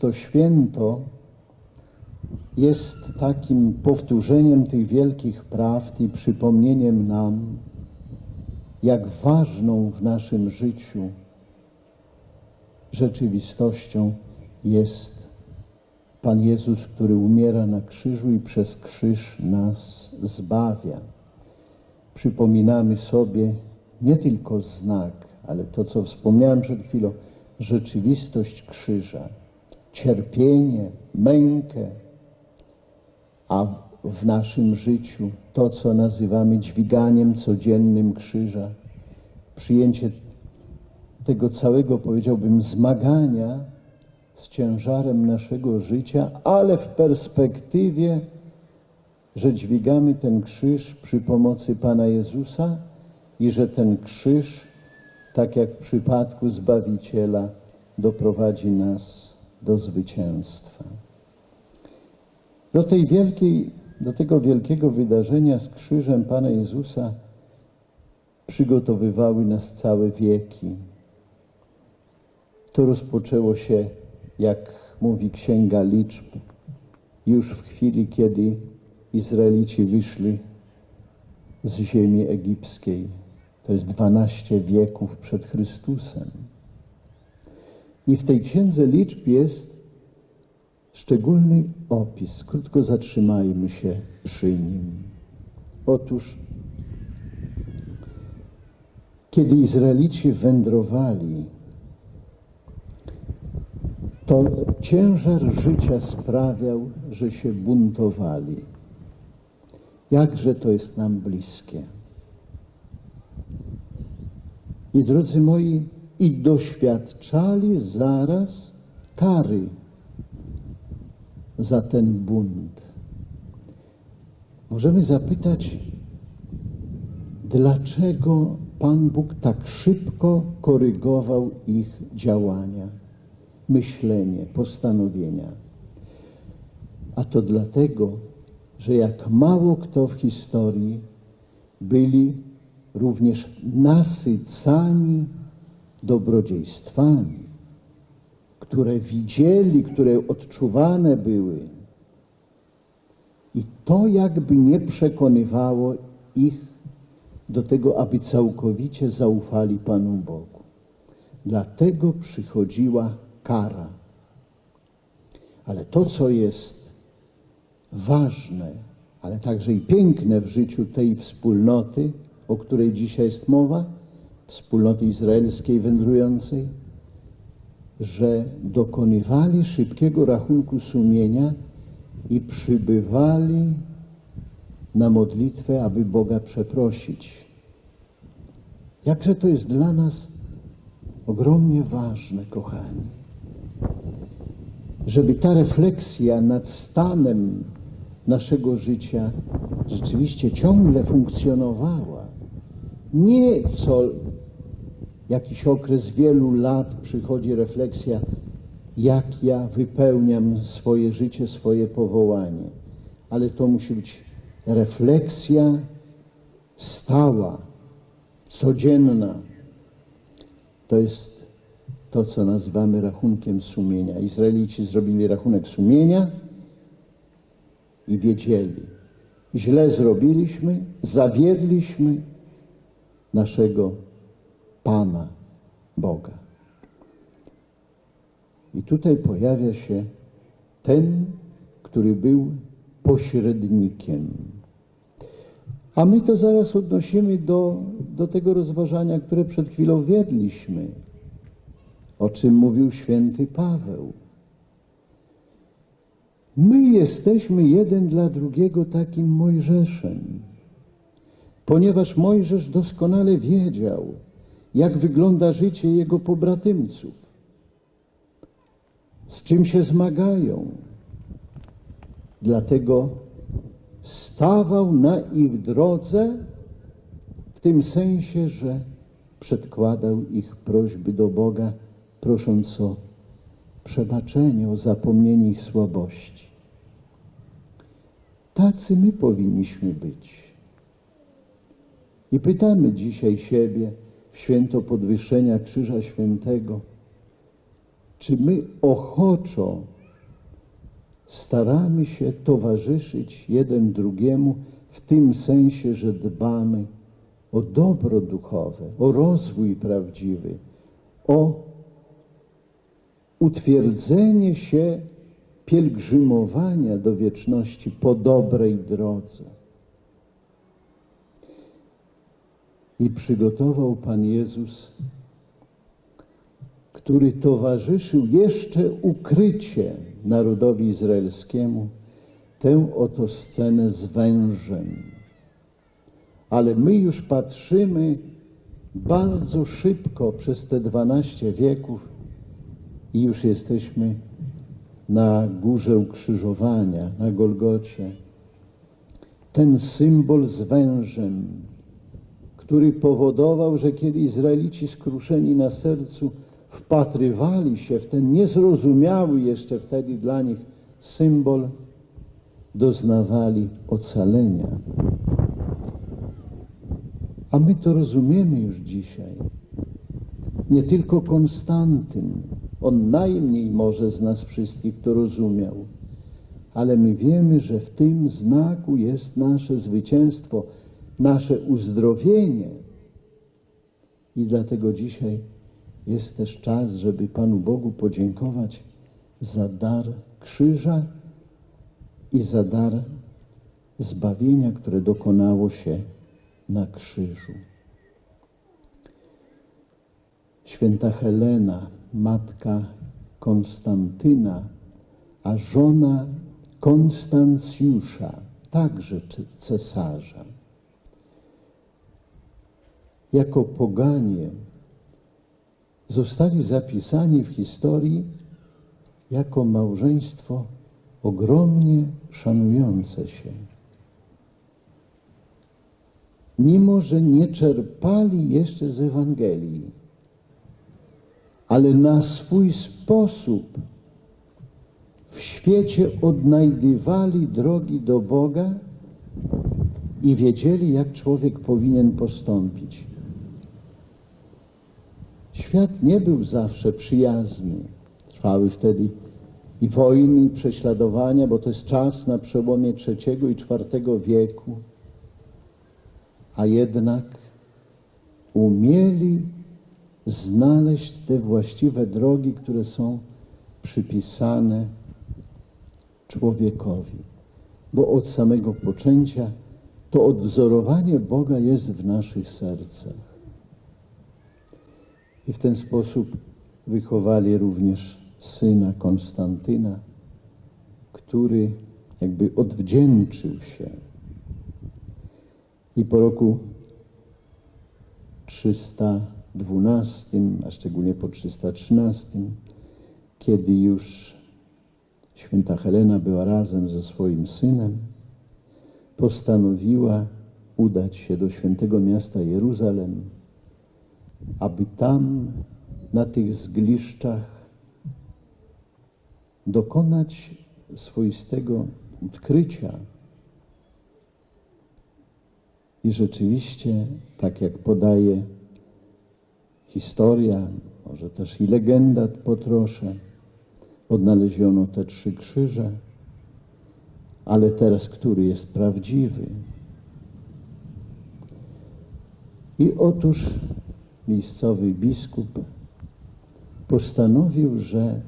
To święto jest takim powtórzeniem tych wielkich prawd i przypomnieniem nam, jak ważną w naszym życiu rzeczywistością jest Pan Jezus, który umiera na krzyżu i przez krzyż nas zbawia. Przypominamy sobie nie tylko znak, ale to, co wspomniałem przed chwilą, rzeczywistość krzyża, cierpienie, mękę, a w- naszym życiu to, co nazywamy dźwiganiem codziennym krzyża, przyjęcie tego całego, powiedziałbym, zmagania z ciężarem naszego życia, ale w perspektywie, że dźwigamy ten krzyż przy pomocy Pana Jezusa i że ten krzyż, tak jak w przypadku Zbawiciela, doprowadzi nas do zwycięstwa. Do tej wielkiej, do tego wielkiego wydarzenia z krzyżem Pana Jezusa przygotowywały nas całe wieki. To rozpoczęło się, jak mówi Księga Liczb, już w chwili, kiedy Izraelici wyszli z ziemi egipskiej. To jest 12 wieków przed Chrystusem. I w tej Księdze Liczb jest szczególny opis. Krótko zatrzymajmy się przy nim. Otóż, kiedy Izraelici wędrowali, to ciężar życia sprawiał, że się buntowali. Jakże to jest nam bliskie. I drodzy moi, i doświadczali zaraz kary za ten bunt. Możemy zapytać, dlaczego Pan Bóg tak szybko korygował ich działania, myślenie, postanowienia. A to dlatego, że jak mało kto w historii byli również nasycani dobrodziejstwami, które widzieli, które odczuwane były. I to jakby nie przekonywało ich do tego, aby całkowicie zaufali Panu Bogu. Dlatego przychodziła kara. Ale to, co jest ważne, ale także i piękne w życiu tej wspólnoty, o której dzisiaj jest mowa, wspólnoty izraelskiej wędrującej, że dokonywali szybkiego rachunku sumienia i przybywali na modlitwę, aby Boga przeprosić. Jakże to jest dla nas ogromnie ważne, kochani, żeby ta refleksja nad stanem naszego życia rzeczywiście ciągle funkcjonowała. Nie co jakiś okres wielu lat przychodzi refleksja, jak ja wypełniam swoje życie, swoje powołanie, ale to musi być refleksja stała, codzienna. To jest to, co nazywamy rachunkiem sumienia. Izraelici zrobili rachunek sumienia i wiedzieli, źle zrobiliśmy, zawiedliśmy naszego Pana Boga. I tutaj pojawia się ten, który był pośrednikiem. A my to zaraz odnosimy do, do tego rozważania, które przed chwilą wiedliśmy, o czym mówił święty Paweł. My jesteśmy jeden dla drugiego takim Mojżeszem, ponieważ Mojżesz doskonale wiedział, jak wygląda życie jego pobratymców, z czym się zmagają. Dlatego stawał na ich drodze w tym sensie, że przedkładał ich prośby do Boga, prosząc o przebaczenie, o zapomnienie ich słabości. Tacy my powinniśmy być. I pytamy dzisiaj siebie święto podwyższenia Krzyża Świętego, Czy my ochoczo staramy się towarzyszyć jeden drugiemu w tym sensie, że dbamy o dobro duchowe, o rozwój prawdziwy, o utwierdzenie się pielgrzymowania do wieczności po dobrej drodze. I przygotował Pan Jezus, który towarzyszył jeszcze ukrycie narodowi izraelskiemu, tę oto scenę z wężem. Ale my już patrzymy bardzo szybko przez te 12 wieków i już jesteśmy na górze ukrzyżowania, na Golgocie. Ten symbol z wężem, który powodował, że kiedy Izraelici skruszeni na sercu wpatrywali się w ten niezrozumiały jeszcze wtedy dla nich symbol, doznawali ocalenia. A my to rozumiemy już dzisiaj. Nie tylko Konstantyn, on najmniej może z nas wszystkich to rozumiał, ale my wiemy, że w tym znaku jest nasze zwycięstwo, nasze uzdrowienie. I dlatego dzisiaj jest też czas, żeby Panu Bogu podziękować za dar krzyża i za dar zbawienia, które dokonało się na krzyżu. Święta Helena, matka Konstantyna, a żona Konstancjusza, także cesarza. Jako poganie zostali zapisani w historii jako małżeństwo ogromnie szanujące się. Mimo, że nie czerpali jeszcze z Ewangelii, ale na swój sposób w świecie odnajdywali drogi do Boga i wiedzieli, jak człowiek powinien postąpić. Świat nie był zawsze przyjazny. Trwały wtedy i wojny, i prześladowania, bo to jest czas na przełomie III i IV wieku. A jednak umieli znaleźć te właściwe drogi, które są przypisane człowiekowi. Bo od samego poczęcia to odwzorowanie Boga jest w naszych sercach. I w ten sposób wychowali również syna Konstantyna, który jakby odwdzięczył się. I po roku 312, a szczególnie po 313, kiedy już święta Helena była razem ze swoim synem, postanowiła udać się do świętego miasta Jeruzalem, aby tam, na tych zgliszczach, dokonać swoistego odkrycia. I rzeczywiście, tak jak podaje historia, może też i legenda po trosze, odnaleziono te trzy krzyże, ale teraz który jest prawdziwy? I otóż miejscowy biskup postanowił, że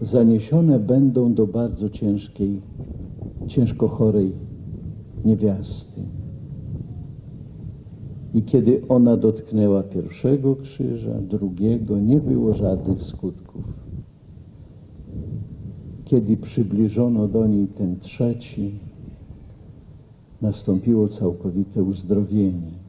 zaniesione będą do bardzo ciężkiej, ciężko chorej niewiasty. I kiedy ona dotknęła pierwszego krzyża, drugiego, nie było żadnych skutków. Kiedy przybliżono do niej ten trzeci, nastąpiło całkowite uzdrowienie.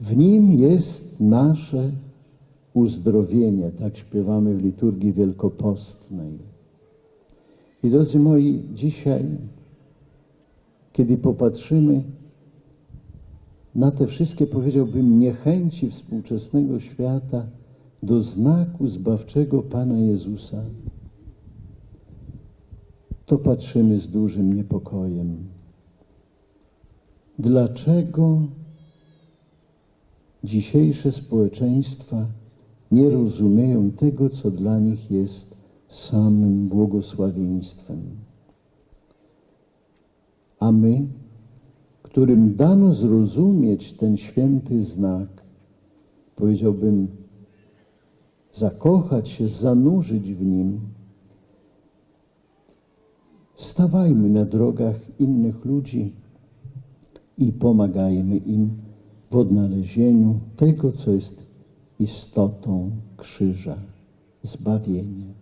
W nim jest nasze uzdrowienie, tak śpiewamy w liturgii wielkopostnej. I drodzy moi, dzisiaj, kiedy popatrzymy na te wszystkie, powiedziałbym, niechęci współczesnego świata do znaku zbawczego Pana Jezusa, to patrzymy z dużym niepokojem. Dlaczego dzisiejsze społeczeństwa nie rozumieją tego, co dla nich jest samym błogosławieństwem. A my, którym dano zrozumieć ten święty znak, powiedziałbym, zakochać się, zanurzyć w nim, stawajmy na drogach innych ludzi i pomagajmy im w odnalezieniu tego, co jest istotą krzyża zbawienie.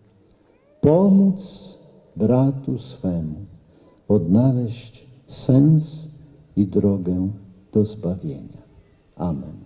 Pomóc bratu swemu odnaleźć sens i drogę do zbawienia. Amen.